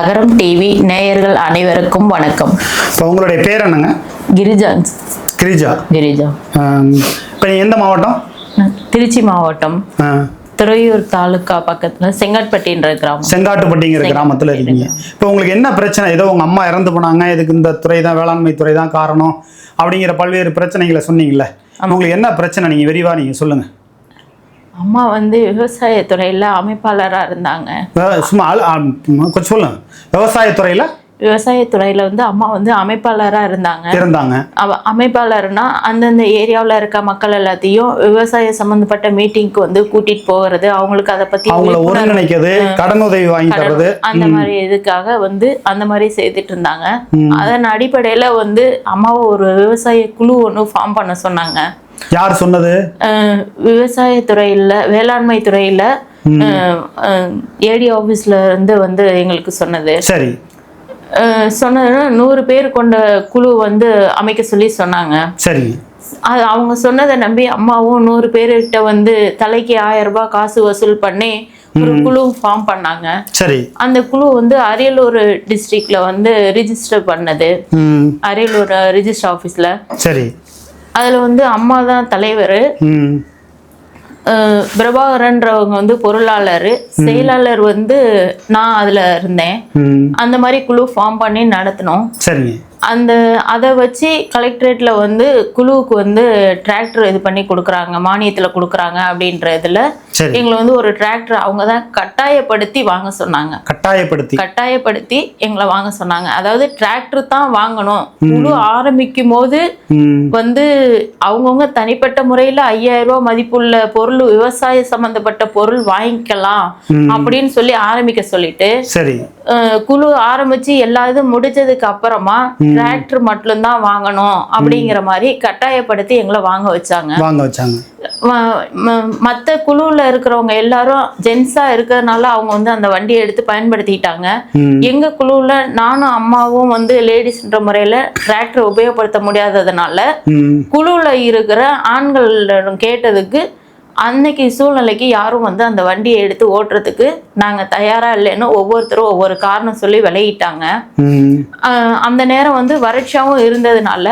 அகரம் TV நேயர்கள் அனைவருக்கும் வணக்கம். இப்போ உங்களுடைய பேர் என்னங்க? கிரிஜா. கிரிஜா. கிரிஜா. இப்போ எந்த மாவட்டம்? திருச்சி மாவட்டம். துறையூர் தாலுக்கா பக்கத்துல செங்கட்பட்டின்ற கிராமம். செங்காட்டுப்பட்டிங்கிற கிராமத்தில் இருக்கீங்க. இப்போ உங்களுக்கு என்ன பிரச்சனை? ஏதோ உங்கள் அம்மா இறந்து போனாங்க இதுக்கு இந்த துறை தான் வேளாண்மை துறை தான் காரணம் அப்படிங்கிற பல்வேறு பிரச்சனைகளை சொன்னீங்கல்ல. உங்களுக்கு என்ன பிரச்சனை? நீங்கள் விரிவாக நீங்கள் சொல்லுங்கள் அம்மா வந்து விவசாயத்துறையில அமைப்பாளரா இருந்தாங்க. சும்மா கொஞ்சம் சொல்லுங்க. விவசாயத்துறையில்? விவசாயத்துறையில வந்து அம்மா வந்து அமைப்பாளரா இருந்தாங்க. இருந்தாங்க. அவ அமைப்பாளர்னா அந்தந்த ஏரியாவில் இருக்க மக்கள் எல்லாத்தையும் விவசாய சம்பந்தப்பட்ட மீட்டிங்க்கு வந்து கூட்டிட்டு போகிறது அவங்களுக்கு அதை பத்தி அவங்கள ஒருங்கிணைக்கிறது கடன் உதவி வாங்கி தர்றது. அந்த மாதிரி இதுக்காக வந்து அந்த மாதிரி செய்துட்டு இருந்தாங்க. அதன் அடிப்படையில வந்து அம்மாவை ஒரு விவசாய குழு ஒன்று ஃபார்ம் பண்ண சொன்னாங்க. யார் சொன்னது? அஹ் விவசாயத்துறையில வேளாண்மை துறையில ஏடி ஆஃபீஸ்ல இருந்து வந்து எங்களுக்கு சொன்னது. சரி. அஹ் சொன்னதுன்னா நூறு பேர் கொண்ட குழு வந்து அமைக்க சொல்லி சொன்னாங்க. சரி. அது அவங்க சொன்னதை நம்பி அம்மாவும் நூறு பேர்கிட்ட வந்து தலைக்கு ஆயிரம் ரூபாய் காசு வசூல் பண்ணி ஒரு குழு ஃபார்ம் பண்ணாங்க. சரி. அந்த குழு வந்து அரியலூர் டிஸ்ட்ரிக்ட்ல வந்து ரிஜிஸ்டர் பண்ணது. அரியலூர் ரிஜிஸ்டர் ஆஃபீஸில் சரி. அதில் வந்து அம்மா தான் தலைவர் பிரபாகரன்றவங்க வந்து பொருளாளர். செயலாளர் வந்து நான் அதில் இருந்தேன். அந்த மாதிரி குழு ஃபார்ம் பண்ணி நடத்தினோம். சரிங்க. அந்த அதை வச்சு கலெக்டரேட்ல வந்து குழுவுக்கு வந்து டிராக்டர் இது பண்ணி கொடுக்குறாங்க மானியத்தில் கொடுக்குறாங்க அப்படின்ற இதில் எங்களை வந்து ஒரு டிராக்டர் அவங்க தான் கட்டாயப்படுத்தி வாங்க சொன்னாங்க. கட்டாயப்படுத்தி. கட்டாயப்படுத்தி எங்களை வாங்க சொன்னாங்க. அதாவது டிராக்டர் தான் வாங்கணும். குழு ஆரம்பிக்கும் போது வந்து அவங்கவுங்க தனிப்பட்ட முறையில் ஐயாயிரம் ரூபாய் மதிப்புள்ள பொருள் விவசாய சம்பந்தப்பட்ட பொருள் வாங்கிக்கலாம் அப்படின்னு சொல்லி ஆரம்பிக்க சொல்லிட்டு குழு ஆரம்பிச்சு எல்லா இதுவும் முடிஞ்சதுக்கு அப்புறமா டிராக்டர் மட்டும்தான் வாங்கணும் அப்படிங்கிற மாதிரி கட்டாயப்படுத்தி எங்களை வாங்க வச்சாங்க. வாங்க வச்சாங்க. ம- ம- மத்த குழுவுல இருக்கிறவங்க எல்லாரும் ஜென்ஸா இருக்கிறதுனால அவங்க வந்து அந்த வண்டியை எடுத்து பயன்படுத்திட்டாங்க. எங்க குழுவுல நானும் அம்மாவும் வந்து லேடிஸ்ன்ற முறையில டிராக்டர் உபயோகப்படுத்த முடியாததுனால குழுவுல இருக்கிற ஆண்கள் கேட்டதுக்கு அன்னைக்கு சூழ்நிலைக்கு யாரும் வந்து அந்த வண்டியை எடுத்து ஓட்டுறதுக்கு நாங்க தயாரா இல்லைன்னு ஒவ்வொருத்தரும் ஒவ்வொரு காரணம் சொல்லி ஆஹ் அந்த நேரம் வந்து வறட்சியாவும் இருந்ததுனால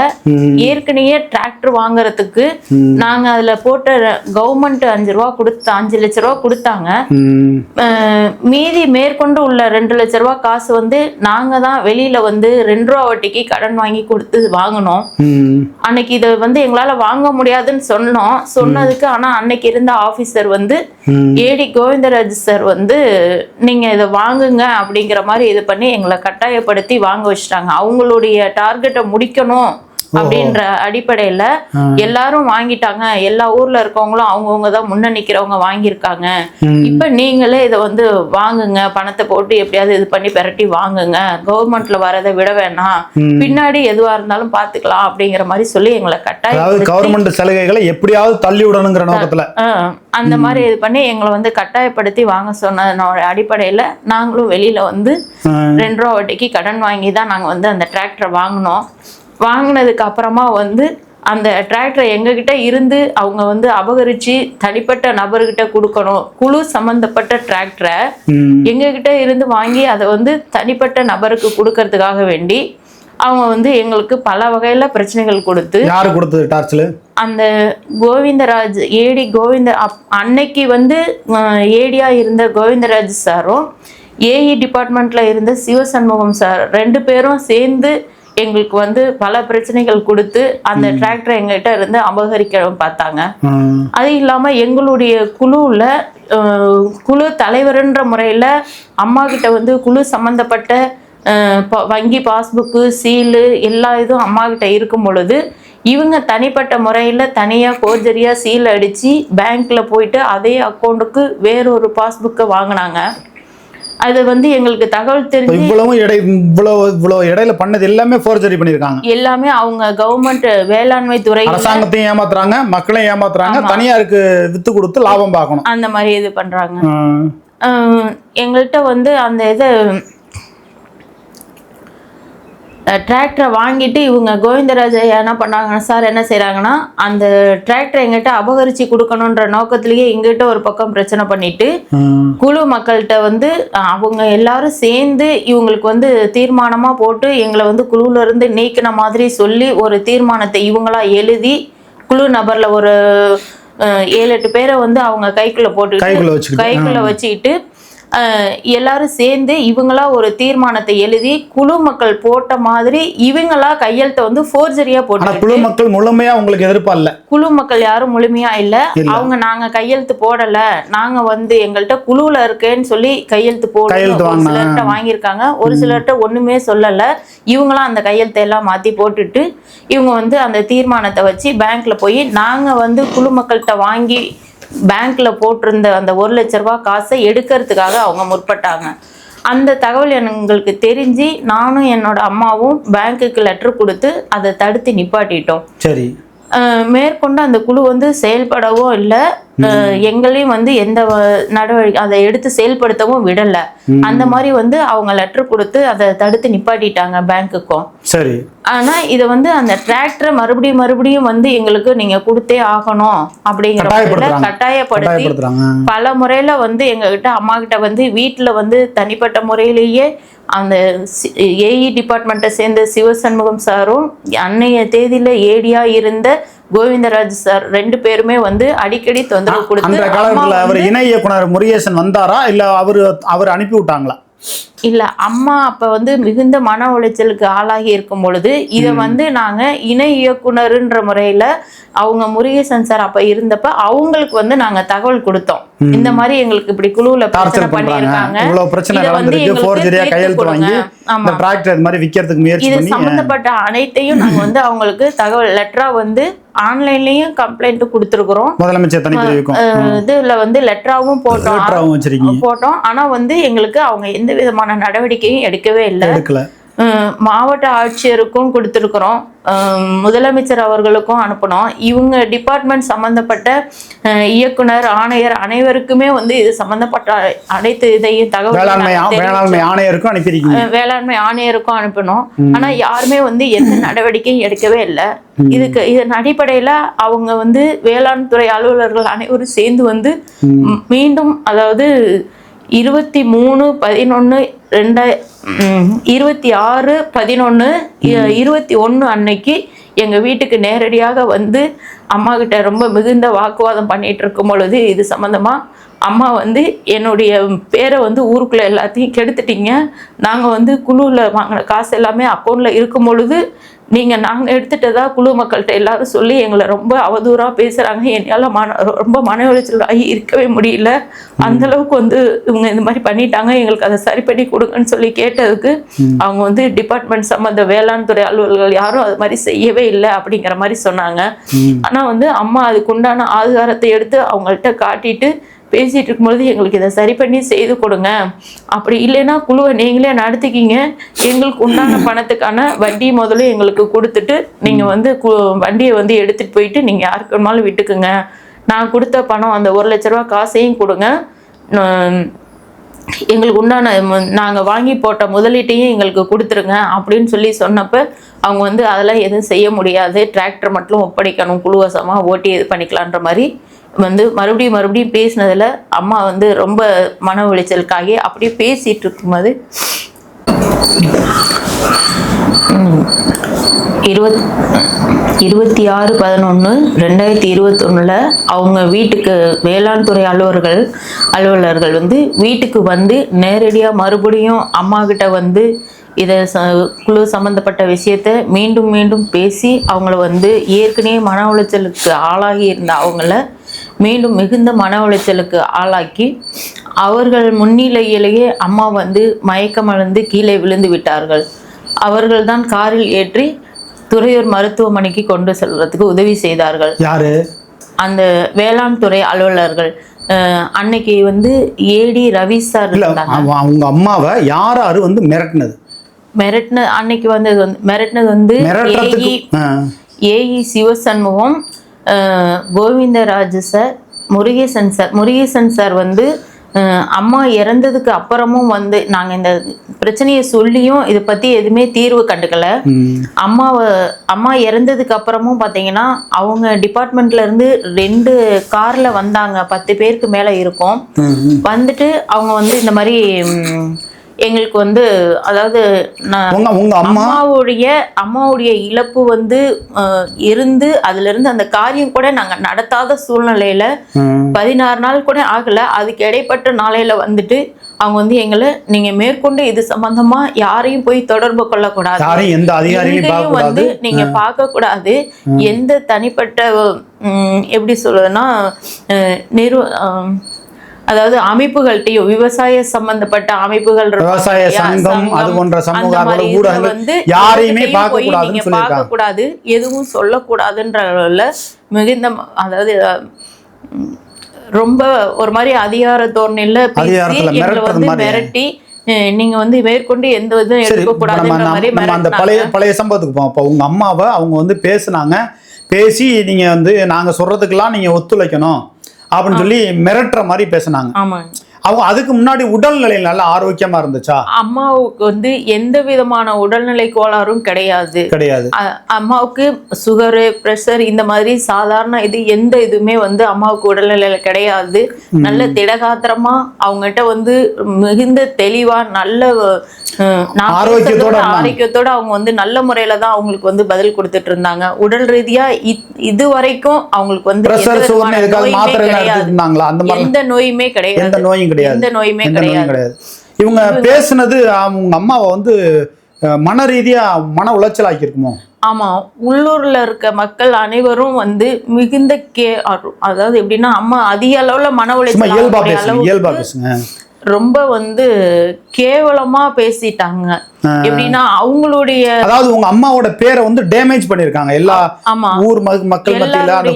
ஏற்கனவே டிராக்டர் வாங்குறதுக்கு நாங்க அதுல போட்ட கவர்மெண்ட் அஞ்சு ரூபா கொடுத்து அஞ்சு லட்ச ரூபா கொடுத்தாங்க. மீதி மேற்கொண்டு உள்ள ரெண்டு லட்ச ரூபா காசு வந்து நாங்க தான் வெளியில வந்து ரெண்டு ரூபா வட்டிக்கு கடன் வாங்கி கொடுத்து வாங்கினோம். அன்னைக்கு இதை வந்து எங்களால வாங்க முடியாதுன்னு சொன்னோம். சொன்னதுக்கு ஆனா அன்னைக்கு இருந்த ஆபீசர் வந்து. ஏடி கோவிந்தராஜ் சார் வந்து நீங்க இதை வாங்குங்க அப்படிங்கிற மாதிரி இது பண்ணி எங்களை கட்டாயப்படுத்தி வாங்க வச்சுட்டாங்க அவங்களுடைய டார்கெட்டை முடிக்கணும் அப்படின்ற அடிப்படையில எல்லாரும் வாங்கிட்டாங்க. எல்லா ஊர்ல இருக்கவங்களும் அவங்கவுங்க தான் முன்ன நிக்கிறவங்க வாங்கியிருக்காங்க. இப்ப நீங்களே இதை வந்து வாங்குங்க. பணத்தை போட்டு எப்படியாவது இது பண்ணி பெரட்டி வாங்குங்க. கவர்மெண்ட்ல வரதை விட வேணாம். பின்னாடி எதுவா இருந்தாலும் பாத்துக்கலாம் அப்படிங்கிற மாதிரி சொல்லி எங்களை கட்டாயம் கவர்மெண்ட் சலுகைகளை எப்படியாவது தள்ளி விடணுங்கிற நோக்கத்துல. ஆஹ் அந்த மாதிரி இது பண்ணி எங்களை வந்து கட்டாயப்படுத்தி வாங்க சொன்னதனோட அடிப்படையில நாங்களும் வெளியில வந்து. ரெண்டு ரூபா வட்டிக்கு கடன் வாங்கி தான் நாங்க வந்து அந்த டிராக்டரை வாங்கினோம். வாங்கினதுக்கு அப்புறமா வந்து அந்த டிராக்டரை எங்ககிட்ட இருந்து அவங்க வந்து அபகரிச்சு தனிப்பட்ட நபர்கிட்ட கொடுக்கணும். குழு சம்பந்தப்பட்ட டிராக்டரை எங்ககிட்ட இருந்து வாங்கி அதை வந்து தனிப்பட்ட நபருக்கு கொடுக்கறதுக்காக வேண்டி அவங்க வந்து எங்களுக்கு பல வகையில பிரச்சனைகள் கொடுத்து யாரு கொடுத்தது டார்ச்சல் அந்த கோவிந்தராஜ் ஏடி கோவிந்த அன்னைக்கு வந்து ஏடியா இருந்த கோவிந்தராஜ் சாரும் ஏஇ டிபார்ட்மெண்ட்ல இருந்த சிவசண்முகம் சார் ரெண்டு பேரும் சேர்ந்து எங்களுக்கு வந்து பல பிரச்சனைகள் கொடுத்து அந்த டிராக்டரை எங்ககிட்ட இருந்து அபகரிக்க பார்த்தாங்க. அது இல்லாம எங்களுடைய குழுவுல குழு தலைவர்ன்ற முறையில அம்மா கிட்ட வந்து குழு சம்பந்தப்பட்ட வங்கி பாஸ்புக்கு சீலு எல்லா இதுவும் அம்மா கிட்ட இருக்கும் பொழுது இவங்க தனிப்பட்ட முறையில தனியா போர்ஜரியா சீல் அடிச்சு பேங்க்ல போயிட்டு அதே அக்கௌண்ட்டுக்கு வேறொரு பாஸ்புக்கை வாங்கினாங்க. அது வந்து எங்களுக்கு தகவல் தெரிஞ்சு இவ்வளவும் இடை இவ்வளவு இவ்வளவு இடையில பண்ணது எல்லாமே ஃபோர்ஜரி பண்ணிருக்காங்க எல்லாமே அவங்க கவர்மெண்ட் வேளாண்மை துறை அரசாங்கத்தையும் ஏமாத்துறாங்க மக்களையும் ஏமாத்துறாங்க தனியாருக்கு வித்து கொடுத்து லாபம் பார்க்கணும். அந்த மாதிரி இது பண்றாங்க. எங்கள்கிட்ட வந்து அந்த இதை டிராக்டரை வாங்கிட்டு இவங்க கோவிந்தராஜ் என்ன பண்ணாங்கன்னா சார் என்ன செய்கிறாங்கன்னா அந்த டிராக்டரை எங்கிட்ட அபகரித்து கொடுக்கணுன்ற நோக்கத்திலேயே எங்கிட்ட ஒரு பக்கம் பிரச்சனை பண்ணிட்டு. குழு மக்கள்கிட்ட வந்து அவங்க எல்லாரும் சேர்ந்து இவங்களுக்கு வந்து தீர்மானமா போட்டு எங்களை வந்து குழுல இருந்து நீக்கின மாதிரி சொல்லி ஒரு தீர்மானத்தை இவங்களா எழுதி குழு நபர்ல ஒரு ஏழு எட்டு பேரை வந்து அவங்க கைக்குள்ள போட்டு கைக்குள்ள வச்சுக்கிட்டு எல்லாரும் சேர்ந்து இவங்களா ஒரு தீர்மானத்தை எழுதி குழு மக்கள் போட்ட மாதிரி இவங்களா கையெழுத்தை வந்து ஃபோர்ஜரியா போட்டு குழு மக்கள் முழுமையா உங்களுக்கு எதிர்ப்பார்ல குழு மக்கள் யாரும் முழுமையா இல்ல. இல்ல. அவங்க நாங்க கையெழுத்து போடல. நாங்க வந்து எங்கள்கிட்ட குழுல இருக்கேன்னு சொல்லி கையெழுத்து போடல ஒரு. சிலர்கிட்ட வாங்கியிருக்காங்க. ஒரு சிலர்கிட்ட ஒண்ணுமே சொல்லல. இவங்களாம் அந்த கையெழுத்தை எல்லாம் மாத்தி போட்டுட்டு இவங்க வந்து அந்த தீர்மானத்தை வச்சு பேங்க்ல போய் நாங்க வந்து குழு மக்கள்கிட்ட வாங்கி பேங்க்ல போட்டிருந்த அந்த ஒரு லட்ச ரூபாய் காசை எடுக்கிறதுக்காக அவங்க முற்பட்டாங்க. அந்த தகவல் எங்களுக்கு தெரிஞ்சு நானும் என்னோட அம்மாவும் பேங்க்குக்கு லெட்டர் கொடுத்து அதை தடுத்து நிப்பாட்டிட்டோம். சரி. மேற்கொண்டு அந்த குழு வந்து செயல்படவும் இல்லை எங்களையும் வந்து எந்த நடவடிக்கை அதை எடுத்து செயல்படுத்தவும் விடல. அந்த மாதிரி வந்து அவங்க லெட்டர் கொடுத்து அதை தடுத்து நிப்பாட்டிட்டாங்க பேங்க்குக்கும் சரி. ஆனா இதை வந்து அந்த டிராக்டரை மறுபடியும் மறுபடியும் வந்து எங்களுக்கு நீங்க கொடுத்தே ஆகணும் அப்படிங்கிற. கட்டாயப்படுத்தி பல முறையில வந்து எங்ககிட்ட அம்மா கிட்ட வந்து வீட்டுல வந்து தனிப்பட்ட முறையிலேயே அந்த ஏஇ டிபார்ட்மெண்ட்டை சேர்ந்த சிவசண்முகம் சாரும் அன்னைய தேதியில ஏடியா இருந்த கோவிந்தராஜ் சார் ரெண்டு பேருமே வந்து அடிக்கடி தொந்தரவு கொடுத்து அந்த காலகட்டத்தில் அவர் இணை இயக்குனர் முருகேசன் வந்தாரா? இல்ல அவரு அவர் அனுப்பி விட்டாங்களா? இல்ல அம்மா அப்ப வந்து மிகுந்த மன உளைச்சலுக்கு ஆளாகி இருக்கும் பொழுது இத வந்து நாங்க இணை இயக்குனருன்ற முறையில அவங்க முருகேசன் சார் அப்ப இருந்தப்ப அவங்களுக்கு வந்து நாங்க தகவல் கொடுத்தோம். இந்த மாதிரி எங்களுக்கு இப்படி குழுவுல பிரச்சனை பண்ணியிருக்காங்க. இதை வந்து எங்களுக்கு இது மாதிரி விற்கிறதுக்கு முயற்சி இது பண்ணி சம்பந்தப்பட்ட அனைத்தையும் நாங்க வந்து அவங்களுக்கு தகவல் லெட்டரா வந்து ஆன்லைன்லயும் கம்ப்ளைண்ட் கொடுத்துருக்குறோம். முதலமைச்சர் தனிப்பிரிவுக்கும் இதுல வந்து லெட்டராவும் போட்டோம். போட்டோம். ஆனா வந்து எங்களுக்கு அவங்க எந்த விதமான நடவடிக்கையும் எடுக்கவே இல்லை. மாவட்ட ஆட்சியருக்கும் கொடுத்துருக்குறோம். முதலமைச்சர் அவர்களுக்கும் அனுப்பணும் இவங்க டிபார்ட்மெண்ட் சம்பந்தப்பட்ட அஹ், இயக்குனர் ஆணையர் அனைவருக்குமே வந்து இது சம்பந்தப்பட்ட அனைத்து இதையும் தகவல் வேளாண்மை ஆணையருக்கும் அனுப்பியிருக்கீங்க. வேளாண்மை ஆணையருக்கும் அனுப்பணும் ஆனா யாருமே வந்து எந்த நடவடிக்கையும் எடுக்கவே இல்லை. இதுக்கு இதன் அடிப்படையில அவங்க வந்து வேளாண் துறை அலுவலர்கள் அனைவரும் சேர்ந்து வந்து மீண்டும் அதாவது இருபத்தி மூணு பதினொன்று ரெண்டாய் இருபத்தி ஆறு பதினொன்று இருபத்தி ஒன்று அன்னைக்கு எங்கள் வீட்டுக்கு நேரடியாக வந்து அம்மா கிட்ட ரொம்ப மிகுந்த வாக்குவாதம் பண்ணிட்டு இருக்கும் பொழுது இது சம்மந்தமாக அம்மா வந்து என்னுடைய பேரை வந்து ஊருக்குள்ளே எல்லாத்தையும் கெடுத்துட்டீங்க. நாங்கள் வந்து குழுவில் வாங்கின காசு எல்லாமே அக்கௌண்ட்டில் இருக்கும் பொழுது நீங்கள் நாங்கள் எடுத்துட்டதா குழு மக்கள்கிட்ட எல்லாரும் சொல்லி எங்களை ரொம்ப அவதூறாக பேசுகிறாங்க என்னால் மன ரொம்ப மன உளைச்சல் ஆகி இருக்கவே முடியல. அந்த அளவுக்கு வந்து இவங்க இந்த மாதிரி பண்ணிட்டாங்க. எங்களுக்கு அதை சரி பண்ணி கொடுங்கன்னு சொல்லி கேட்டதுக்கு அவங்க வந்து டிபார்ட்மெண்ட் சம்மந்த வேளாண் துறை அலுவலர்கள் யாரும் அது மாதிரி செய்யவே இல்லை அப்படிங்கிற மாதிரி சொன்னாங்க. ஆனா வந்து அம்மா அதுக்கு உண்டான ஆதாரத்தை எடுத்து அவங்கள்ட்ட காட்டிட்டு பேசிட்டு இருக்கும்பொழுது எங்களுக்கு இதை சரி பண்ணி செய்து கொடுங்க. அப்படி இல்லைன்னா குழுவை நீங்களே நடத்திக்கிங்க. எங்களுக்கு உண்டான பணத்துக்கான வட்டி முதல்ல எங்களுக்கு கொடுத்துட்டு நீங்க வந்து கு- வண்டியை வந்து எடுத்துட்டு போயிட்டு நீங்க யாருக்கு வேணுமாலும் விட்டுக்குங்க. நான் கொடுத்த பணம் அந்த ஒரு லட்ச ரூபா காசையும் கொடுங்க. எங்களுக்கு உண்டான ம- நாங்க வாங்கி போட்ட முதலீட்டையும் எங்களுக்கு கொடுத்துருங்க அப்படின்னு சொல்லி சொன்னப்ப அவங்க வந்து அதெல்லாம் எதுவும் செய்ய முடியாது. டிராக்டர் மட்டும் ஒப்படைக்கணும். குழுவசமாக ஓட்டி இது பண்ணிக்கலான்ற மாதிரி வந்து மறுபடியும் மறுபடியும் பேசினதில் அம்மா வந்து ரொம்ப மன உளைச்சலுக்காகி அப்படியே பேசிகிட்டு இருக்கும்போது இருபத் இருபத்தி ஆறு பதினொன்று ரெண்டாயிரத்தி இருபத்தொன்னில் அவங்க வீட்டுக்கு வேளாண் துறை அலுவலர்கள் அலுவலர்கள் வந்து வீட்டுக்கு வந்து நேரடியாக மறுபடியும் அம்மாக்கிட்ட வந்து இதை ச குழு சம்மந்தப்பட்ட விஷயத்த மீண்டும் மீண்டும் பேசி அவங்கள வந்து ஏற்கனவே மன உளைச்சலுக்கு ஆளாகி இருந்த அவங்கள மீண்டும் மிகுந்த மன உளைச்சலுக்கு ஆளாக்கி அவர்கள் முன்னிலையிலேயே அம்மா வந்து மயக்கமடைந்து கீழே விழுந்து விட்டார்கள். அவர்கள்தான் காரில் ஏற்றி துறையூர் மருத்துவமனைக்கு கொண்டு செல்றதுக்கு உதவி செய்தார்கள். யாரு? அந்த வேளாண் துறை அலுவலர்கள். அன்னைக்கு வந்து ஏடி ரவி சார் அவங்க அம்மாவை யார் யாரு வந்து மிரட்டினது? மிரட்டின அன்னைக்கு வந்தது வந்து மிரட்டினது வந்து AE Sivashanmugam Govindaraj sir Murugesan sir Murugesan sir வந்து அம்மா இறந்ததுக்கு அப்புறமும் வந்து நாங்க இந்த பிரச்சனையை சொல்லியும் இதை பத்தி எதுவுமே தீர்வு கண்டுக்கல. அம்மாவை அம்மா இறந்ததுக்கு அப்புறமும் பார்த்தீங்கன்னா அவங்க டிபார்ட்மெண்ட்ல இருந்து ரெண்டு கார்ல வந்தாங்க பத்து பேருக்கு மேல இருக்கும். வந்துட்டு அவங்க வந்து இந்த மாதிரி எங்களுக்கு வந்து அதாவது அம்மாவுடைய அம்மாவுடைய இழப்பு வந்து இருந்து அதுல இருந்து அந்த காரியம் கூட நாங்க நடத்தாத சூழ்நிலையில. பதினாறு நாள் கூட ஆகல. அதுக்கு இடைப்பட்ட நாளையில வந்துட்டு அவங்க வந்து எங்களை நீங்க மேற்கொண்டு இது சம்பந்தமா யாரையும் போய் தொடர்பு கொள்ளக்கூடாது. எந்த பார்க்க வந்து நீங்க பார்க்க கூடாது எந்த தனிப்பட்ட எப்படி சொல்றதுன்னா நிறு அதாவது அமைப்புகள்கிட்டயும் விவசாய சம்பந்தப்பட்ட அமைப்புகள் விவசாய? சங்கம், அது போன்ற சமூக ஊடகங்கள் வந்து யாரையுமே பார்க்க கூடாது எதுவும் சொல்லக்கூடாதுன்ற மிகுந்த அதாவது ரொம்ப ஒரு மாதிரி அதிகார தோரணையில எங்களை வந்து. மிரட்டி நீங்க வந்து மேற்கொண்டு எந்த இதுவும் சரி எடுக்க இப்ப நம்ம கூடாதுன்ற மாதிரி அந்த. பழைய பழைய சம்பவத்துக்கு போவோம் அப்போ உங்க அம்மாவை அவங்க வந்து பேசுனாங்க பேசி நீங்க வந்து நாங்க சொல்றதுக்கெல்லாம் நீங்க ஒத்துழைக்கணும் அப்படின்னு சொல்லி மிரட்டுற மாதிரி பேசுனாங்க. அவங்க அதுக்கு முன்னாடி உடல்நிலை நல்ல ஆரோக்கியமா இருந்துச்சா? அம்மாவுக்கு வந்து எந்த விதமான உடல்நிலை கோளாறும் கிடையாது. கிடையாது. அம்மாவுக்கு சுகரு ப்ரெஷர் இந்த மாதிரி சாதாரண இது எந்த இதுவுமே வந்து அம்மாவுக்கு உடல்நிலையில கிடையாது. நல்ல திடகாத்திரமா அவங்ககிட்ட வந்து மிகுந்த தெளிவா நல்ல ஆரோக்கியத்தோட. ஆரோக்கியத்தோட அவங்க வந்து நல்ல முறையில தான் அவங்களுக்கு வந்து பதில் கொடுத்துட்டு இருந்தாங்க. உடல் ரீதியா இது வரைக்கும் அவங்களுக்கு வந்து எந்த நோயுமே கிடையாது. எந்த நோயுமே நோயும் கிடையாது. எந்த நோயுமே கிடையாது. இவங்க பேசுனது அவங்க அம்மாவை வந்து மன ரீதியா மன உளைச்சல் ஆக்கியிருக்குமோ ஆமா உள்ளூர்ல இருக்க மக்கள் அனைவரும் வந்து மிகுந்த கே அதாவது எப்படின்னா அம்மா அதிக அளவுல மன உளைச்சல் இயல்பா பேசுங்க இயல்பா பேசுங்க. ரொம்ப வந்து கேவலமா பேசிட்டாங்க. எப்படின்னா அவங்களுடைய அதாவது உங்க அம்மாவோட பேரை வந்து டேமேஜ் பண்ணிருக்காங்க எல்லா ஆமா. ஊர் மக்கள் மத்தியில அந்த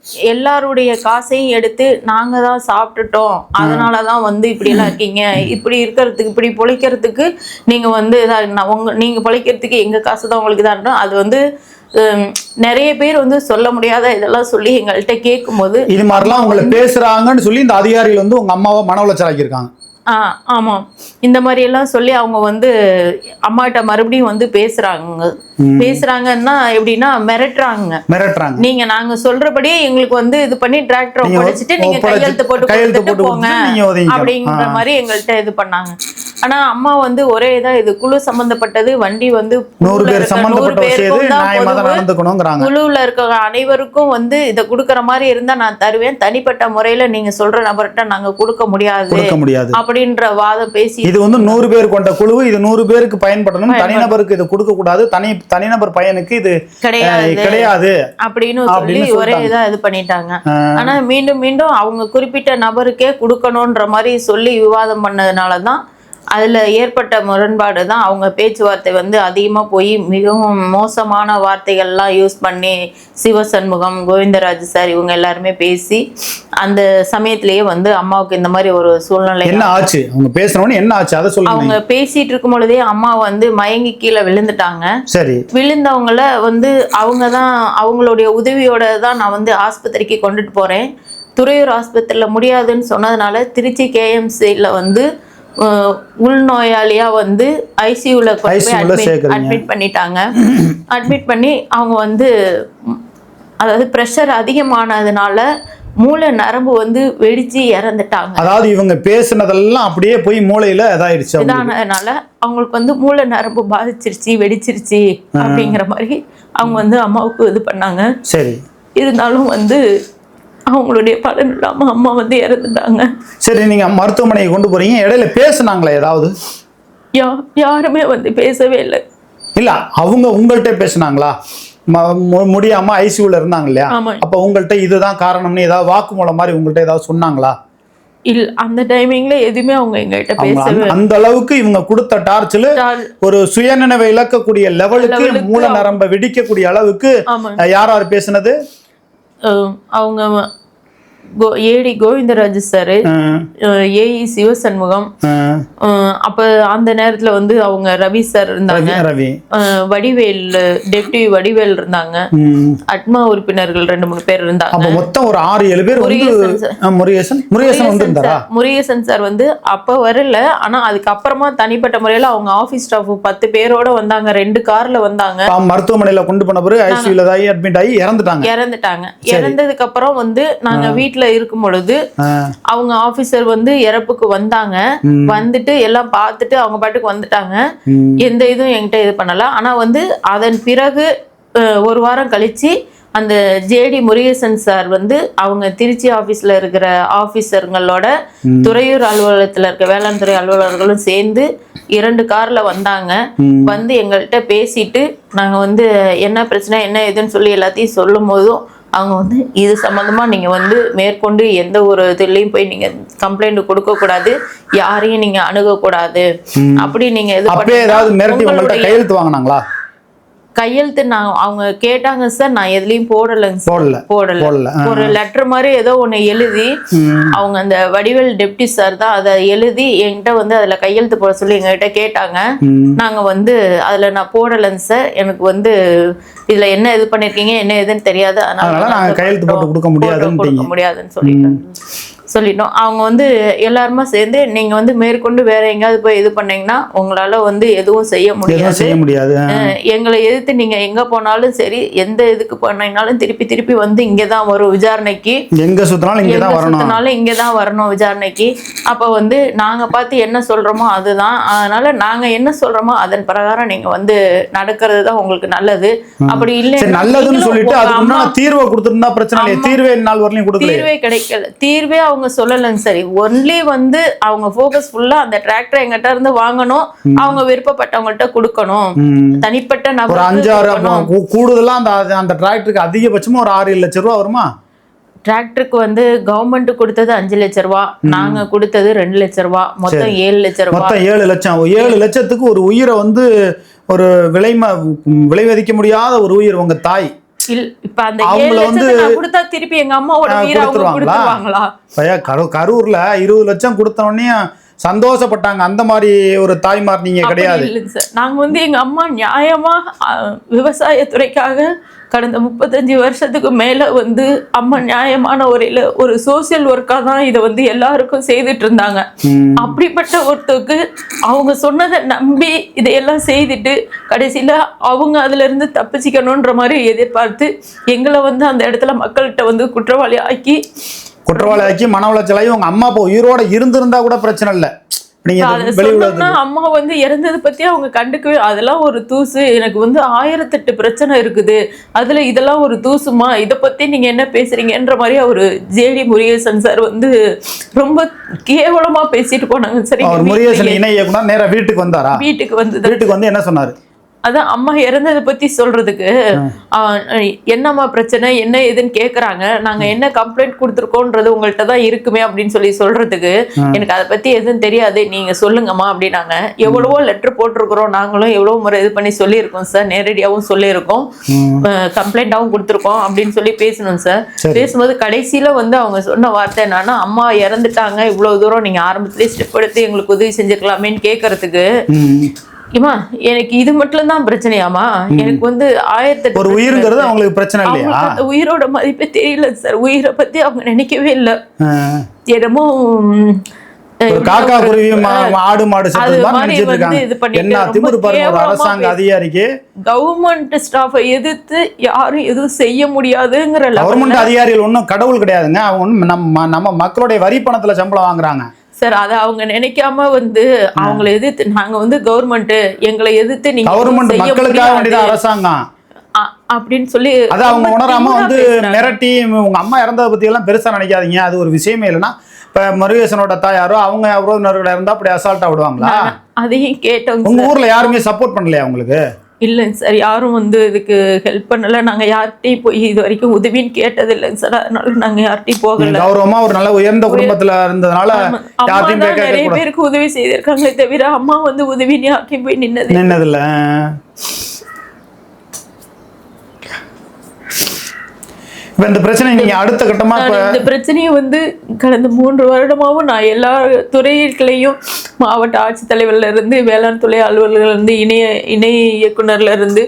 காசு- எல்லாருடைய காசையும் எடுத்து நாங்க தான் சாப்பிட்டுட்டோம். அதனாலதான் வந்து இப்படி எல்லாம் இருக்கீங்க. இப்படி இருக்கிறதுக்கு இப்படி பொழைக்கிறதுக்கு நீங்க வந்து உங்க நீங்க பொழைக்கிறதுக்கு எங்க காசு தான் உங்களுக்கு தான் அது வந்து நிறைய பேர் வந்து சொல்ல முடியாத இதெல்லாம் சொல்லி எங்கள்கிட்ட கேட்கும்போது இது மாதிரிலாம் உங்களை பேசுறாங்கன்னு சொல்லி இந்த அதிகாரிகள் வந்து உங்க அம்மாவை மன உளைச்சல் ஆக்கியிருக்காங்க. ஆ ஆமாம். இந்த மாதிரி எல்லாம் சொல்லி அவங்க வந்து அம்மாட்ட மறுபடியும் வந்து பேசுறாங்க. பேசுறாங்கன்னா எப்படின்னா மிரட்டுறாங்க. மிரட்டுறாங்க. நீங்க நாங்க சொல்றபடியே எங்களுக்கு வந்து இது பண்ணி டிராக்டர் ஒப்படைச்சிட்டு நீங்க கையெழுத்து போட்டு கையெழுத்து போட்டு போங்க. அப்படிங்கிற. மாதிரி எங்கள்கிட்ட இது பண்ணாங்க. ஆனா அம்மா வந்து ஒரே இதா இது குழு சம்பந்தப்பட்டது வண்டி வந்து நூறு பேர் சம்பந்தப்பட்ட குழுவுல இருக்க அனைவருக்கும் வந்து இதை கொடுக்கற மாதிரி இருந்தா நான் தருவேன். தனிப்பட்ட முறையில நீங்க சொல்ற நபர்கிட்ட நாங்க கொடுக்க முடியாது முடியாது. அப்படின்ற வாதம் பேசி இது வந்து நூறு பேர் கொண்ட குழு இது நூறு பேருக்கு பயன்படணும். தனிநபருக்கு இது கொடுக்க கூடாது தனி தனிநபர் பையனுக்கு இது கிடையாது. அப்படின்னு சொல்லி ஒரே. இதா இது பண்ணிட்டாங்க. ஆனா மீண்டும் மீண்டும் அவங்க குறிப்பிட்ட நபருக்கே கொடுக்கணுன்ற மாதிரி சொல்லி விவாதம் பண்ணதுனால தான் அதுல ஏற்பட்ட முரண்பாடு தான் அவங்க பேச்சுவார்த்தை வந்து அதிகமா போய் மிகவும் மோசமான வார்த்தைகள்லாம் யூஸ் பண்ணி சிவசண்முகம் கோவிந்தராஜ் சார் இவங்க எல்லாருமே பேசி அந்த சமயத்திலேயே வந்து அம்மாவுக்கு இந்த மாதிரி ஒரு சூழ்நிலை என்ன ஆச்சு? அவங்க பேசுறவொடனே என்ன ஆச்சு? அதை சொல்லுங்க. அவங்க பேசிட்டு இருக்கும் பொழுதே அம்மா வந்து மயங்கி கீழே விழுந்துட்டாங்க. சரி. விழுந்தவங்கள வந்து அவங்க தான் அவங்களுடைய உதவியோட தான் நான் வந்து ஆஸ்பத்திரிக்கு கொண்டுட்டு போகிறேன் துறையூர் ஆஸ்பத்திரியில் முடியாதுன்னு சொன்னதுனால திருச்சி கேஎம்சியில் வந்து அஹ், உள்நோயாளியாக வந்து ஐசியூவில் கொண்டு போய் ICU ல அட்மிட் பண்ணிட்டாங்க. அட்மிட் பண்ணி அவங்க வந்து அதாவது ப்ரெஷர் அதிகமானதுனால மூளை நரம்பு வந்து வெடிச்சு இறந்துட்டாங்க. அதாவது இவங்க பேசுனதெல்லாம் அப்படியே போய் மூளையில அவங்களுக்கு. இதானதுனால அவங்களுக்கு வந்து மூளை நரம்பு பாதிச்சிருச்சு வெடிச்சிருச்சு அப்படிங்கிற மாதிரி அவங்க வந்து அம்மாவுக்கு இது பண்ணாங்க. சரி. இருந்தாலும் வந்து அவங்களுடைய பலன் இல்லாம அம்மா வந்து இறந்துட்டாங்க. சரி நீங்க மருத்துவமனைக்கு கொண்டு போறீங்க. இடையில பேசுனாங்களா ஏதாவது? யா யாருமே வந்து பேசவே இல்லை. இல்ல அவங்க உங்கள்கிட்ட பேசுனாங்களா? முடியாம ஐசியூல இருந்தாங்க இல்லையா. அப்ப உங்கள்கிட்ட இதுதான் காரணம்னு ஏதாவது வாக்குமூலம் மாதிரி உங்கள்கிட்ட ஏதாவது சொன்னாங்களா? இல் அந்த டைமிங்ல எதுவுமே அவங்க எங்ககிட்ட பேசவே அந்த- அளவுக்கு இவங்க கொடுத்த டார்ச்சில் ஒரு சுயநினைவை இழக்கக்கூடிய லெவலுக்கு மூல நரம்ப வெடிக்கக்கூடிய அளவுக்கு யார் யார் பேசுனது? அவங்க A D Govindaraj sir A E Sivashanmugam அப்ப அந்த நேரத்துல வந்து அவங்க ரவி சார் இருந்தாங்க. வடிவேல் டெப்டி வடிவேல் இருந்தாங்க. அட்மா உறுப்பினர்கள் ரெண்டு மூணு பேர் இருந்தாங்க. அப்ப மொத்தம் ஒரு ஆறு ஏழு பேர் முருகேசன் முருகேசன் முருகேசன் சார், வந்து அப்ப வரல. ஆனா அதுக்கப்புறமா தனிப்பட்ட முறையில அவங்க ஆபீஸ் ஸ்டாஃப் பத்து பேரோட வந்தாங்க. ரெண்டு கார்ல வந்தாங்க. மருத்துவமனையில கொண்டு போன பிறகு ஐசியூல அட்மிட் ஆகி இறந்துட்டாங்க. இறந்துட்டாங்க. இறந்ததுக்கு அப்புறம் வந்து நாங்க வீட்ல இருக்கும் பொழுது அவங்க ஆபீசர் வந்து இறப்புக்கு வந்தாங்க. வந்துட்டு எல்லாம் பார்த்துட்டு அவங்க பாட்டுக்கு வந்துட்டாங்க. எந்த இதுவும் என்கிட்ட இது பண்ணல. ஆனா வந்து அதன் பிறகு ஒரு வாரம் கழிச்சு அந்த ஜேடி முருகேசன் சார் வந்து அவங்க திருச்சி ஆபீஸ்ல இருக்கிற ஆபீசருங்களோட துறையூர் அலுவலகத்துல இருக்க வேளாண் துறை அலுவலர்களும் சேர்ந்து இரண்டு கார்ல வந்தாங்க. வந்து எங்கள்கிட்ட பேசிட்டு நாங்க வந்து என்ன பிரச்சனை என்ன ஏதுன்னு சொல்லி எல்லாத்தையும் சொல்லும் போதும் அவங்க வந்து இது சம்பந்தமா நீங்க வந்து மேற்கொண்டு எந்த ஒரு இதுலயும் போய் நீங்க கம்ப்ளைண்ட் கொடுக்க கூடாது யாரையும் நீங்க அணுகக்கூடாது. அப்படி நீங்க இது பண்ணீங்கன்னா ஏதாவது மிரட்டி உங்கள்ட்ட உங்களுடைய கையெழுத்து வாங்கினாங்களா? கையெழுத்து நான் அவங்க கேட்டாங்க சார் நான் எதுலயும் போடலைங்க போடல. போடல. ஒரு லெட்டர் மாதிரி ஏதோ ஒண்ணு எழுதி. அவங்க அந்த வடிவேல் டெப்டி சார் தான் அதை எழுதி என்கிட்ட வந்து அதுல கையெழுத்து போட சொல்லி எங்ககிட்ட கேட்டாங்க. நாங்க வந்து அதுல நான் போடலைங்க சார் எனக்கு வந்து இதுல என்ன இது பண்ணிருக்கீங்க என்ன ஏதுன்னு தெரியாது. அதனால கையெழுத்து போட்டு கொடுக்க முடியாதுன்னு கொடுக்க முடியாதுன்னு சொல்லிட்டோம். சொல்லிட்டோம். அவங்க வந்து எல்லாருமா சேர்ந்து நீங்க வந்து மேற்கொண்டு வேற எங்கேயாவது போய் இது பண்ணீங்கன்னா உங்களால வந்து எதுவும் செய்ய முடியாது. செய்ய முடியாது. எங்களை எதிர்த்து நீங்க எங்க போனாலும் சரி எந்த இதுக்கு போனீங்கனாலும் திருப்பி திருப்பி வந்து இங்கதான் வரும் விசாரணைக்கு. எங்க சுத்தினாலும் இங்க தான் எங்க வரணும். சுத்தினாலும் இங்கதான் வரணும் விசாரணைக்கு. அப்ப வந்து நாங்க பார்த்து என்ன சொல்றோமோ அதுதான். அதனால நாங்க என்ன சொல்றோமோ அதன் பிரகாரம் நீங்க வந்து நடக்கிறது தான் உங்களுக்கு நல்லது. அப்படி இல்லை நல்லதுன்னு சொல்லிட்டு அதுக்கு தீர்வை கொடுத்துருந்தா பிரச்சனை இல்லையே. தீர்வே நாள் வரலையும் கொடுக்கல தீர்வே கிடைக்கல. தீர்வே அவங்க சொல்லலைங்க சரி. ஒன்லி வந்து அவங்க ஃபோக்கஸ் ஃபுல்லா அந்த டிராக்டர் எங்கிட்ட இருந்து வாங்கணும். அவங்க விருப்பப்பட்டவங்கள்ட்ட கொடுக்கணும். தனிப்பட்ட ஒரு நபர் அஞ்சாறு கூடுதலா அந்த அந்த டிராக்டருக்கு அதிகபட்சமா ஒரு ஆறு லட்சம் ரூபா வருமா? டிராக்டருக்கு வந்து கவர்மெண்ட் கொடுத்தது அஞ்சு லட்ச ரூபா. நாங்க கொடுத்தது ரெண்டு லட்ச ரூபா. மொத்தம் ஏழு லட்ச ரூபா. மொத்தம் ஏழு லட்சம். ஏழு லட்சத்துக்கு ஒரு உயிரை வந்து ஒரு விலை மதிக்க முடியாத ஒரு உயிர் உங்க தாய். இப்ப அந்த ஏழு லட்சத்தை கொடுத்தா திருப்பி எங்க அம்மாவோட அவங்க கொடுத்துருவாங்களா? கரூர்ல இருபது லட்சம் கொடுத்த உடனே சந்தோஷப்பட்டாங்க. அந்த மாதிரி ஒரு தாய்மார் நீங்க கிடையாது. நாங்க வந்து எங்க அம்மா நியாயமா விவசாயத்துறைக்காக கடந்த முப்பத்தஞ்சு வருஷத்துக்கு மேல வந்து அம்மா நியாயமான முறையில ஒரு சோசியல் ஒர்க்கா தான் இதை வந்து எல்லாருக்கும் செய்துட்டு இருந்தாங்க. அப்படிப்பட்ட ஒருத்தருக்கு அவங்க சொன்னதை நம்பி இதையெல்லாம் செய்துட்டு கடைசியில அவங்க அதுல இருந்து தப்பிச்சுக்கணுன்ற மாதிரி எதிர்பார்த்து எங்களை வந்து அந்த இடத்துல மக்கள்கிட்ட வந்து குற்றவாளி ஆக்கி குற்றவாளியாக்கி மன உளைச்சலாகி உங்க அம்மா அப்பா உயிரோட இருந்திருந்தா கூட பிரச்சனை இல்லை அம்மா வந்து இறந்ததை பத்தி அவங்க கண்டுக்கவே அதெல்லாம் ஒரு தூசு. எனக்கு வந்து ஆயிரத்தெட்டு பிரச்சனை இருக்குது. அதுல இதெல்லாம் ஒரு தூசுமா? இதை பத்தி நீங்க என்ன பேசுறீங்கன்ற மாதிரி அவரு ஜேடி முருகேசன் சார் வந்து ரொம்ப கேவலமா பேசிட்டு போனாங்க. சரி முருகேசன் இணை இயக்குனர் நேரா வீட்டுக்கு வந்தாரா? வீட்டுக்கு வந்து வீட்டுக்கு வந்து என்ன சொன்னாரு? அதான் அம்மா இறந்ததை பத்தி சொல்றதுக்கு என்னம்மா பிரச்சனை என்ன ஏதுன்னு கேக்குறாங்க. நாங்க என்ன கம்ப்ளைண்ட் கொடுத்துருக்கோன்றது உங்கள்ட்ட தான் இருக்குமே அப்படின்னு சொல்லி சொல்றதுக்கு எனக்கு அதை பத்தி எதுவும் தெரியாது. நீங்க சொல்லுங்கம்மா அப்படின்னாங்க. எவ்வளவோ லெட்டர் போட்டிருக்கிறோம். நாங்களும் எவ்வளவு முறை இது பண்ணி சொல்லியிருக்கோம் சார் நேரடியாகவும் சொல்லியிருக்கோம். கம்ப்ளைண்டாகவும் கொடுத்துருக்கோம் அப்படின்னு சொல்லி பேசணும் சார். பேசும்போது கடைசியில வந்து அவங்க சொன்ன வார்த்தை என்னன்னா அம்மா இறந்துட்டாங்க. இவ்வளவு தூரம் நீங்க ஆரம்பத்திலேயே ஸ்டெப் எடுத்து எங்களுக்கு உதவி செஞ்சிருக்கலாமேன்னு கேட்கறதுக்கு. இம்மா எனக்கு இது மட்டும் தான் பிரச்சனையாமா எனக்கு வந்து ஆயிரத்தி ஒரு உயிருங்கிறது அவங்களுக்கு பிரச்சனை இல்லையா? உயிரோட மதிப்பே தெரியல சார். உயிரை பத்தி அவங்க நினைக்கவே இல்லை. என்னமோ காக்கா குருவி ஆடு மாடு அரசாங்க அதிகாரிக்கு. கவர்மெண்ட் ஸ்டாஃபை எதிர்த்து யாரும் எதுவும் செய்ய முடியாதுங்கிற கவர்மெண்ட் அதிகாரிகள் ஒன்றும் கடவுள் கிடையாதுங்க. அவங்க நம்ம நம்ம மக்களுடைய வரி பணத்துல சம்பளம் வாங்குறாங்க. சார் அதை அவங்க நினைக்காம வந்து அவங்கள எதிர்த்து நாங்க வந்து கவர்மெண்ட் எங்களை எதிர்த்து நீங்க கவர்மெண்ட் மக்களுக்காக முடியாது. வேண்டியதான் அரசாங்கம்? அப்படின்னு சொல்லி அது அவங்க உணராம வந்து. மிரட்டி உங்க அம்மா இறந்ததை பத்தி எல்லாம் பெருசா நினைக்காதீங்க. அது ஒரு விஷயமே இல்லைன்னா இப்ப முருகேசனோட தாயாரோ அவங்க உறவினர்களா இருந்தா அப்படி அசால்ட்டா விடுவாங்களா? அதையும் கேட்டோங்க உங்க ஊர்ல யாருமே சப்போர்ட் பண்ணலையா உங்களுக்கு? இல்லைங்க சார் யாரும் வந்து இதுக்கு ஹெல்ப் பண்ணல. நாங்க யார்கிட்டயும் போய் இது வரைக்கும் உதவின்னு கேட்டது இல்லைங்க சார். அதனால நாங்க யார்கிட்டயும் போகல. கௌரவமா ஒரு நல்ல உயர்ந்த குடும்பத்துல இருந்ததுனால யார்ட்டையும் நிறைய பேருக்கு உதவி செய்திருக்காங்களே தவிர அம்மா வந்து உதவின்னு யார்கிட்டயும் போய் நின்னது நின்னதில்ல. இப்ப இந்த பிரச்சனை நீங்க அடுத்த கட்டமா இப்ப நான் இந்த பிரச்சனையை வந்து கடந்த மூன்று வருடமாவும் நான் எல்லா துறைகளையும் மாவட்ட ஆட்சித்தலைவர்ல இருந்து வேளாண் துறை அலுவலர்கள் இருந்து இணைய இணை இயக்குனர்ல இருந்து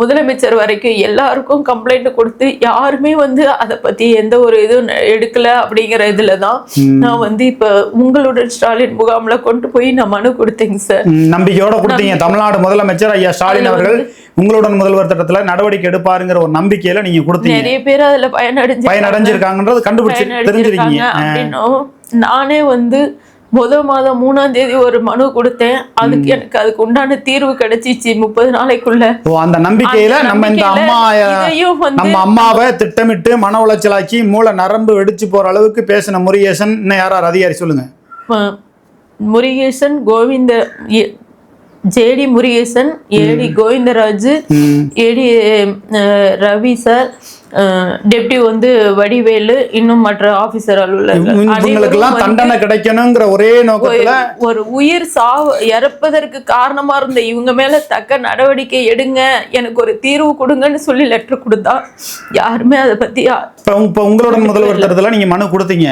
முதலமைச்சர் வரைக்கும் எல்லாருக்கும் கம்ப்ளைண்ட் கொடுத்து யாருமே வந்து அதை பத்தி எந்த ஒரு இதுவும் எடுக்கல அப்படிங்கிற இதுல தான் நான் வந்து இப்ப உங்களுடன் ஸ்டாலின் முகாம்ல கொண்டு போய் நான் மனு கொடுத்தேங்க சார். நம்பிக்கையோட கொடுத்தீங்க. தமிழ்நாடு முதலமைச்சர் ஐயா ஸ்டாலின் அவர்கள் உங்களுடன் முதல்வர் திட்டத்துல நடவடிக்கை எடுப்பாருங்கிற ஒரு நம்பிக்கையில நீங்க கொடுத்தீங்க. நிறைய பேர் அதுல பயனடைஞ்சு பயனடைஞ்சிருக்காங்கன்றது கண்டுபிடிச்சு தெரிஞ்சிருக்கீங்க. நானே வந்து முத மாதம் மூணாம் தேதி ஒரு மனு கொடுத்தேன். அதுக்கு எனக்கு அதுக்கு உண்டான தீர்வு கிடைச்சிச்சு முப்பது நாளைக்குள்ள. ஓ அந்த நம்பிக்கையில நம்ம இந்த அம்மா நம்ம அம்மாவை திட்டமிட்டு மன உளைச்சலாக்கி மூளை நரம்பு வெடிச்சு போற அளவுக்கு பேசின முருகேசன் இன்னும் யாரார் அதிகாரி சொல்லுங்க. Murugesan Govinda J D Murugesan A D Govindaraju A D Ravi sir deputy வந்து வடிவேலு இன்னும் மற்ற ஆபீசர் அலுவலர்கள். தண்டனை கிடைக்கணுங்கிற ஒரே நோக்கத்துல ஒரு உயிர் சாவு இறப்பதற்கு காரணமா இருந்த இவங்க மேல தக்க நடவடிக்கை எடுங்க எனக்கு ஒரு தீர்வு கொடுங்கன்னு சொல்லி லெட்டர் கொடுத்தா யாருமே அதை பத்தி இப்ப உங்க- இப்ப உங்களுடன் முதல்வர் திட்டத்துல நீங்க மனு கொடுத்தீங்க.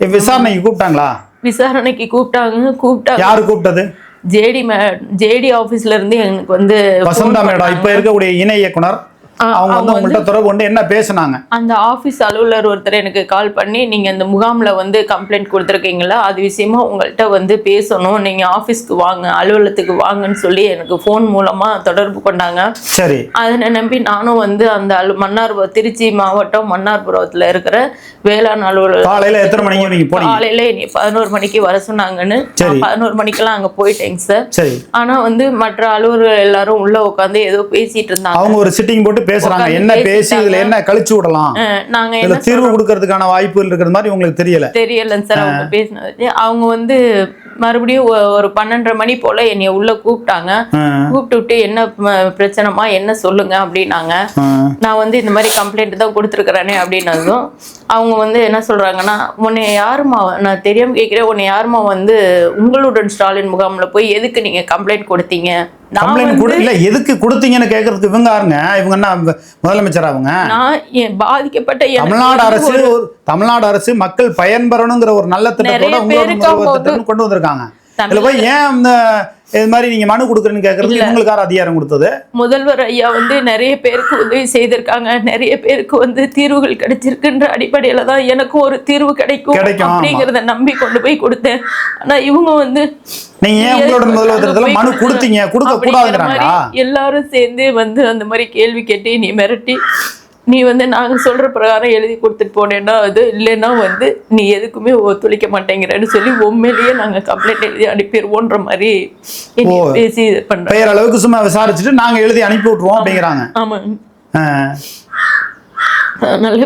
விசாரணைக்கு கூப்பிட்டாங்களா? விசாரணைக்கு கூப்பிட்டாங்க கூப்பிட்டாங்க. யாரு கூப்பிட்டது? ஜேடி மே ஜேடி ஆபீஸ்ல இருந்து எனக்கு வந்து வசந்தா மேடம் இப்ப இருக்கக்கூடிய இணை இயக்குனர். அவங்க வந்து உங்கள்கிட்ட தொடர்பு கொண்டு என்ன பேசுனாங்க? அந்த ஆபீஸ் அலுவலர் ஒருத்தர் எனக்கு கால் பண்ணி நீங்க இந்த முகாம்ல வந்து கம்ப்ளைண்ட் கொடுத்துருக்கீங்களா அது விஷயமா உங்கள்கிட்ட வந்து பேசணும். நீங்க ஆபீஸ்க்கு வாங்க அலுவலகத்துக்கு வாங்கன்னு சொல்லி எனக்கு ஃபோன் மூலமா தொடர்பு கொண்டாங்க. சரி. அதனை நம்பி நானும் வந்து அந்த அலு மன்னார்புரம் திருச்சி மாவட்டம் மன்னார்புரத்துல இருக்கிற வேளாண் அலுவலர் காலையில எத்தனை மணிக்கு நீங்க போனீங்க? காலையில பதினோரு மணிக்கு வர சொன்னாங்கன்னு. பதினோரு மணிக்கெல்லாம் அங்க போயிட்டேங்க சார். சரி. ஆனா வந்து மற்ற அலுவலர்கள் எல்லாரும் உள்ள உட்காந்து ஏதோ பேசிட்டு இருந்தாங்க. அவங்க ஒரு சிட்டிங் போட்டு பேசுறாங்க. என்ன பேசி. இதுல என்ன கழிச்சு விடலாம்? நாங்க இதுல தீர்வு கொடுக்கறதுக்கான வாய்ப்புகள் இருக்கிற மாதிரி உங்களுக்கு தெரியல. தெரியலங்க சார் அவங்க பேசினது. அவங்க வந்து மறுபடியும் ஒரு பன்னெண்டரை மணி போல என்னைய உள்ள கூப்பிட்டாங்க. கூப்பிட்டு விட்டு என்ன பிரச்சனைமா என்ன சொல்லுங்க அப்படின்னாங்க. நான் வந்து இந்த மாதிரி கம்ப்ளைண்ட் தான் கொடுத்துருக்குறேனே அப்படின்னதும் அவங்க வந்து என்ன சொல்றாங்கன்னா உன்னை யாருமா நான் தெரியாம கேட்கிறேன். உன்னை யாருமா வந்து உங்களுடன் ஸ்டாலின் முகாம்ல போய் எதுக்கு நீங்க கம்ப்ளைண்ட் கொடுத்தீங்க? கம்ப்ளைண்ட் கொடு இல்ல எதுக்கு கொடுத்தீங்கன்னு கேட்கறதுக்கு இவங்க யாருங்க? இவங்க என்ன முதலமைச்சர் அவங்க? நான் என் பாதிக்கப்பட்ட தமிழ்நாடு அரசு தமிழ்நாடு அரசு மக்கள் பயன்பெறணுங்கிற ஒரு நல்ல திட்டத்தோட கொண்டு வந்திருக்காங்க. இதுல போய் ஏன் இந்த இது மாதிரி நீங்க மனு கொடுக்குறேன்னு கேட்கறது இவங்களுக்கு யார் அதிகாரம் கொடுத்தது? முதல்வர் ஐயா வந்து நிறைய பேருக்கு உதவி செய்திருக்காங்க. நிறைய பேருக்கு வந்து தீர்வுகள் கிடைச்சிருக்குன்ற அடிப்படையில தான் எனக்கும் ஒரு தீர்வு கிடைக்கும். அப்படிங்கறத நம்பி கொண்டு போய் கொடுத்தேன். ஆனா இவங்க வந்து நீங்க ஏன் உங்களோட முதல்வர் திட்டத்துல போய் மனு கொடுத்தீங்க? கொடுக்க மாதிரி எல்லாரும் சேர்ந்து வந்து அந்த மாதிரி கேள்வி கேட்டு நீ மிரட்டி நீ வந்து நாங்க சொல்ற பிரகாரம் எழுதி கொடுத்துட்டு போனேன்னா அது இல்லைன்னா வந்து நீ எதுக்குமே ஒத்துழைக்க மாட்டேங்கிறன்னு சொல்லி உண்மையிலேயே நாங்க கம்ப்ளைண்ட் எழுதி அனுப்பிடுவோன்ற மாதிரி பேசி இது பண்றோம் பெயர் அளவுக்கு சும்மா விசாரிச்சுட்டு நாங்க எழுதி அனுப்பி விட்டுருவோம் அப்படிங்கிறாங்க. ஆமாங்க அதனால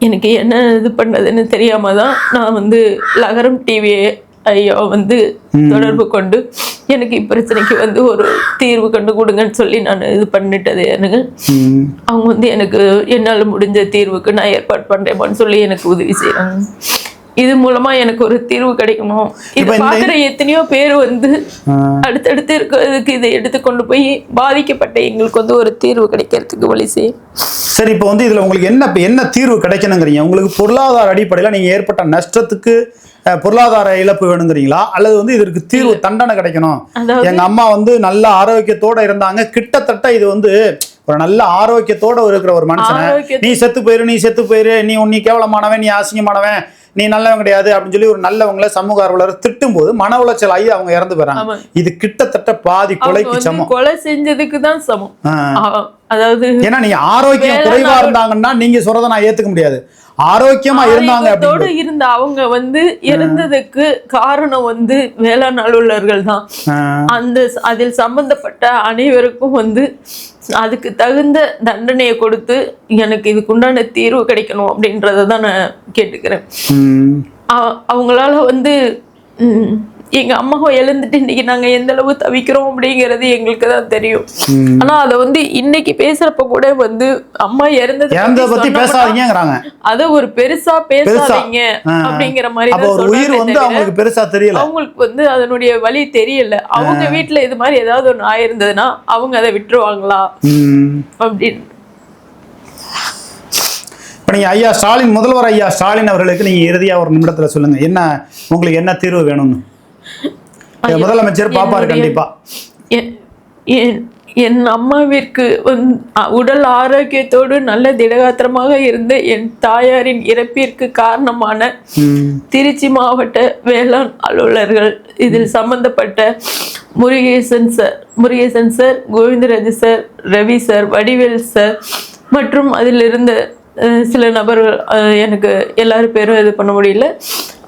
எனக்கு என்ன இது பண்ணதுன்னு தெரியாம தான் நான் வந்து லகரம் டிவி ஐயா வந்து தொடர்பு கொண்டு எனக்கு இப்பிரச்சனைக்கு வந்து ஒரு தீர்வு கண்டு கொடுங்கன்னு சொல்லி நான் இது பண்ணிட்டது எனக்கு. அவங்க வந்து எனக்கு என்னால் முடிஞ்ச தீர்வுக்கு நான் ஏற்பாடு பண்றேன்னு சொல்லி எனக்கு உதவி செய்றாங்க. இது மூலமா எனக்கு ஒரு தீர்வு கிடைக்கணும் இது பார்க்குற எத்தனையோ பேர் வந்து அடுத்தடுத்து இருக்கிறதுக்கு இதை எடுத்து கொண்டு போய் பாதிக்கப்பட்ட எங்களுக்கு வந்து ஒரு தீர்வு கிடைக்கிறதுக்கு வழி செய்யும் சரி இப்போ வந்து இதுல உங்களுக்கு என்ன என்ன தீர்வு கிடைக்கணுங்கிறீங்க? உங்களுக்கு பொருளாதார அடிப்படையில நீங்க ஏற்பட்ட நஷ்டத்துக்கு பொருளாதார இழப்பு வேணுங்கிறீங்களா? அல்லது வந்து இதற்கு தீர்வு தண்டனை கிடைக்கணும்? எங்க அம்மா வந்து நல்ல ஆரோக்கியத்தோட இருந்தாங்க. கிட்டத்தட்ட இது வந்து ஒரு நல்ல ஆரோக்கியத்தோட இருக்கிற ஒரு மனுஷனை. நீ செத்து போயிரு நீ செத்து போயிரு நீ நீ கேவலமானவன் நீ அசிங்கமானவன் நீ நல்லவன் கிடையாது அப்படின்னு சொல்லி ஒரு நல்லவங்கள சமூக ஆர்வலர் திட்டும் போது மன உளைச்சல் ஆகி அவங்க இறந்து போயிறாங்க. ஆமா. இது கிட்டத்தட்ட பாதி கொலைக்கு சமம். கொலை செஞ்சதுக்கு தான் சமம். அதாவது ஏன்னா நீங்க ஆரோக்கியம் குறைவா இருந்தாங்கன்னா நீங்க சொல்றதை நான் ஏத்துக்க முடியாது. ஆரோக்கியமா இருந்தாங்க அப்படின்னு இருந்த அவங்க வந்து இறந்ததுக்கு காரணம் வந்து வேளாண் அலுவலர்கள் தான். அந்த அதில் சம்பந்தப்பட்ட அனைவருக்கும் வந்து அதுக்கு தகுந்த தண்டனையை கொடுத்து எனக்கு இதுக்குண்டான தீர்வு கிடைக்கணும் அப்படின்றத தான் நான் கேட்டுக்கிறேன். அவங்களால வந்து ம், எங்க அம்மாவை எழுந்துட்டு இன்னைக்கு நாங்க எந்த அளவு தவிக்கிறோம் அப்படிங்கிறது எங்களுக்கு தான் தெரியும். ம். ஆனா அதை வந்து இன்னைக்கு பேசுறப்ப கூட வந்து அம்மா இறந்தது பத்தி பேசாதீங்கிறாங்க அத ஒரு பெருசா பேசாதீங்க. அப்படிங்கிற மாதிரி உயிர் வந்து அவங்களுக்கு பெருசா தெரியல. அவங்களுக்கு வந்து அதனுடைய வழி தெரியல. அவங்க வீட்ல இது மாதிரி ஏதாவது ஒண்ணு ஆயிருந்ததுன்னா அவங்க அதை விட்டுருவாங்களா. அப்படின்னு. இப்போ நீங்கள் ஐயா ஸ்டாலின் முதல்வர் ஐயா ஸ்டாலின் அவர்களுக்கு நீங்கள் இறுதியாக ஒரு நிமிடத்தில் சொல்லுங்க. என்ன உங்களுக்கு என்ன தீர்வு வேணும்னு? முதலமைச்சர் பாப்பாரு கண்டிப்பா என்- அம்மாவிற்கு உடல் ஆரோக்கியத்தோடு நல்ல திடகாத்திரமாக இருந்த என் தாயாரின் இறப்பிற்கு காரணமான. திருச்சி மாவட்ட வேளாண் அலுவலர்கள் இதில் சம்பந்தப்பட்ட Murugesan sir Murugesan sir Govindaraj sir Ravi sir Vadivel sir மற்றும் அதில் இருந்த சில நபர்கள் எனக்கு எல்லாரும் பேரும் இது பண்ண முடியல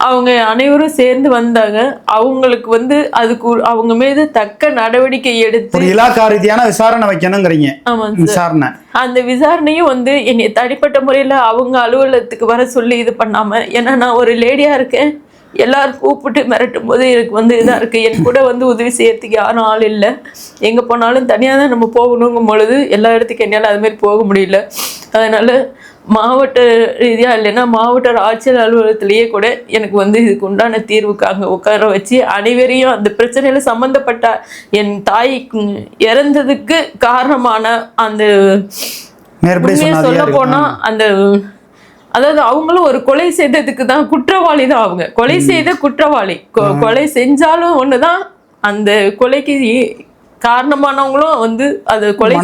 அவங்க அனைவரும் சேர்ந்து வந்தாங்க. அவங்களுக்கு வந்து அதுக்கு அவங்க மீது தக்க நடவடிக்கை எடுத்து இலாக்கா ரீதியான விசாரணை வைக்கணுங்கிறீங்க. ஆமாங்க சார். விசாரணை. அந்த விசாரணையும் வந்து என்னை தனிப்பட்ட முறையில் அவங்க அலுவலகத்துக்கு வர சொல்லி இது பண்ணாம ஏன்னா நான் ஒரு லேடியாக இருக்கேன். எல்லாரும் கூப்பிட்டு மிரட்டும் போது எனக்கு வந்து இதாக இருக்குது என் கூட வந்து உதவி செய்யறதுக்கு யாரும் ஆள் இல்லை. எங்கே போனாலும் தனியாக தான் நம்ம போகணுங்கும் பொழுது எல்லா இடத்துக்கும் என்னால் அது மாதிரி போக முடியல. அதனால் மாவட்ட ரீதியாக இல்லைன்னா மாவட்ட ஆட்சியர் அலுவலகத்திலேயே கூட எனக்கு வந்து இதுக்கு உண்டான தீர்வுக்கு அங்கே உட்கார வச்சு அனைவரையும் அந்த பிரச்சனையில் சம்மந்தப்பட்ட என் தாய் இறந்ததுக்கு காரணமான அந்த சொல்ல அதிகாரிகள். போனா அந்த அதாவது அவங்களும் ஒரு கொலை செய்ததுக்கு தான் குற்றவாளி தான் அவங்க. கொலை செய்த குற்றவாளி. கொ- கொலை செஞ்சாலும் ஒண்ணுதான் அந்த கொலைக்கு காரணமானவங்களும் வந்து அது கொலை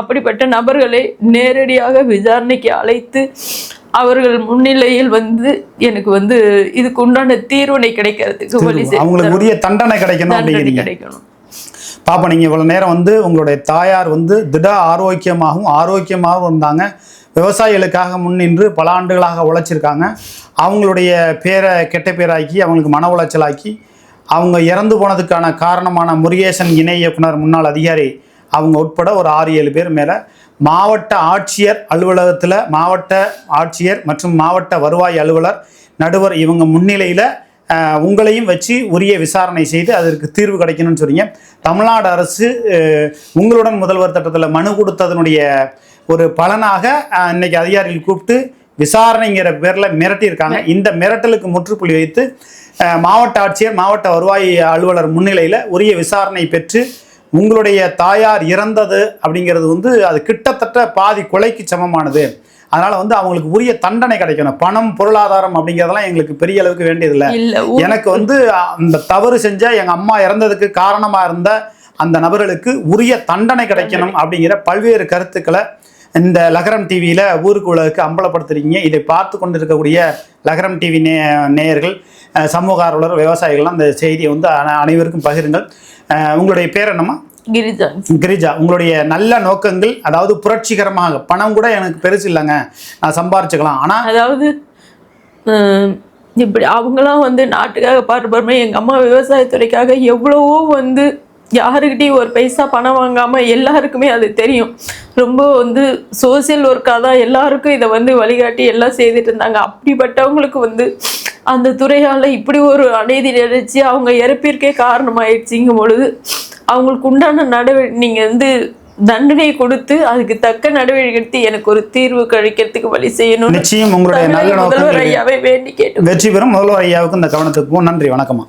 அப்படிப்பட்ட நபர்களை நேரடியாக விசாரணைக்கு அழைத்து அவர்கள் முன்னிலையில் வந்து எனக்கு வந்து இதுக்கு உண்டான தீர்வினை கிடைக்கிறதுக்கு வழி அவங்களுக்கு உரிய தண்டனை கிடைக்கணும் கிடைக்கணும். பாப்பா நீங்கள் இவ்வளோ நேரம் வந்து உங்களுடைய தாயார் வந்து திட ஆரோக்கியமாகவும் ஆரோக்கியமாகவும் இருந்தாங்க. விவசாயிகளுக்காக முன்னின்று பல ஆண்டுகளாக உழைச்சிருக்காங்க. அவங்களுடைய பேரை கெட்ட பேராக்கி அவங்களுக்கு மன உளைச்சலாக்கி அவங்க இறந்து போனதுக்கான காரணமான முருகேசன் இணை இயக்குனர் முன்னாள் அதிகாரி அவங்க உட்பட ஒரு ஆறு ஏழு பேர் மேலே மாவட்ட ஆட்சியர் அலுவலகத்தில் மாவட்ட ஆட்சியர் மற்றும் மாவட்ட வருவாய் அலுவலர் நடுவர் இவங்க முன்னிலையில் உங்களையும் வச்சு உரிய விசாரணை செய்து அதற்கு தீர்வு கிடைக்கணும்னு சொன்னீங்க. தமிழ்நாடு அரசு உங்களுடன் முதல்வர் திட்டத்தில் மனு கொடுத்ததனுடைய ஒரு பலனாக இன்னைக்கு அதிகாரிகள் கூப்பிட்டு விசாரணைங்கிற பேரில் மிரட்டியிருக்காங்க. இந்த மிரட்டலுக்கு முற்றுப்புள்ளி வைத்து மாவட்ட ஆட்சியர் மாவட்ட வருவாய் அலுவலர் முன்னிலையில் உரிய விசாரணை பெற்று உங்களுடைய தாயார் இறந்தது அப்படிங்கிறது வந்து அது கிட்டத்தட்ட பாதி கொலைக்கு சமமானது. அதனால வந்து அவங்களுக்கு உரிய தண்டனை கிடைக்கணும். பணம் பொருளாதாரம் அப்படிங்கிறதெல்லாம் எங்களுக்கு பெரிய அளவுக்கு வேண்டியதில்லை. எனக்கு வந்து அந்த தவறு செஞ்ச எங்க அம்மா இறந்ததுக்கு காரணமா இருந்த அந்த நபர்களுக்கு உரிய தண்டனை கிடைக்கணும் அப்படிங்கிற பல்வேறு கருத்துக்களை இந்த லகரம் டிவியில் ஊருக்கு உலகுக்கு அம்பலப்படுத்துறீங்க. இதை பார்த்து கொண்டிருக்கக்கூடிய லகரம் டிவி நே நேயர்கள் சமூக ஆர்வலர் விவசாயிகள்லாம் அந்த செய்தியை வந்து அன- அனைவருக்கும் பகிருங்கள். உங்களுடைய பேர் என்னம்மா? கிரிஜா. கிரிஜா. உங்களுடைய நல்ல நோக்கங்கள் அதாவது புரட்சிகரமாக பணம் கூட எனக்கு பெருசு இல்லைங்க. நான் சம்பாரிச்சுக்கலாம். ஆனால் அதாவது இப்படி அவங்களாம் வந்து நாட்டுக்காக பாடுபடுமே எங்கள் அம்மா விவசாயத்துறைக்காக எவ்வளவோ வந்து யாருக்கிட்டையும் ஒரு பைசா பணம் வாங்காமல் எல்லாருக்குமே அது தெரியும். ரொம்ப வந்து சோசியல் ஒர்க்காக தான் எல்லாருக்கும் இதை வந்து வழிகாட்டி எல்லாம் செய்துட்டு இருந்தாங்க. அப்படிப்பட்டவங்களுக்கு வந்து அந்த துறையால் இப்படி ஒரு அநீதி நினைச்சு அவங்க இறப்பிற்கே காரணமாயிடுச்சுங்கும் பொழுது அவங்களுக்கு உண்டான நடவடிக்கை நீங்கள் வந்து தண்டனை கொடுத்து அதுக்கு தக்க நடவடிக்கை எடுத்து எனக்கு ஒரு தீர்வு கிடைக்கிறதுக்கு வழி செய்யணும் நிச்சயம் உங்களுடைய நல்ல முதல்வர் ஐயாவை வேண்டி கேட்டு வெற்றி பெறும் முதல்வர் ஐயாவுக்கு இந்த கவனத்துக்கு நன்றி வணக்கம்மா.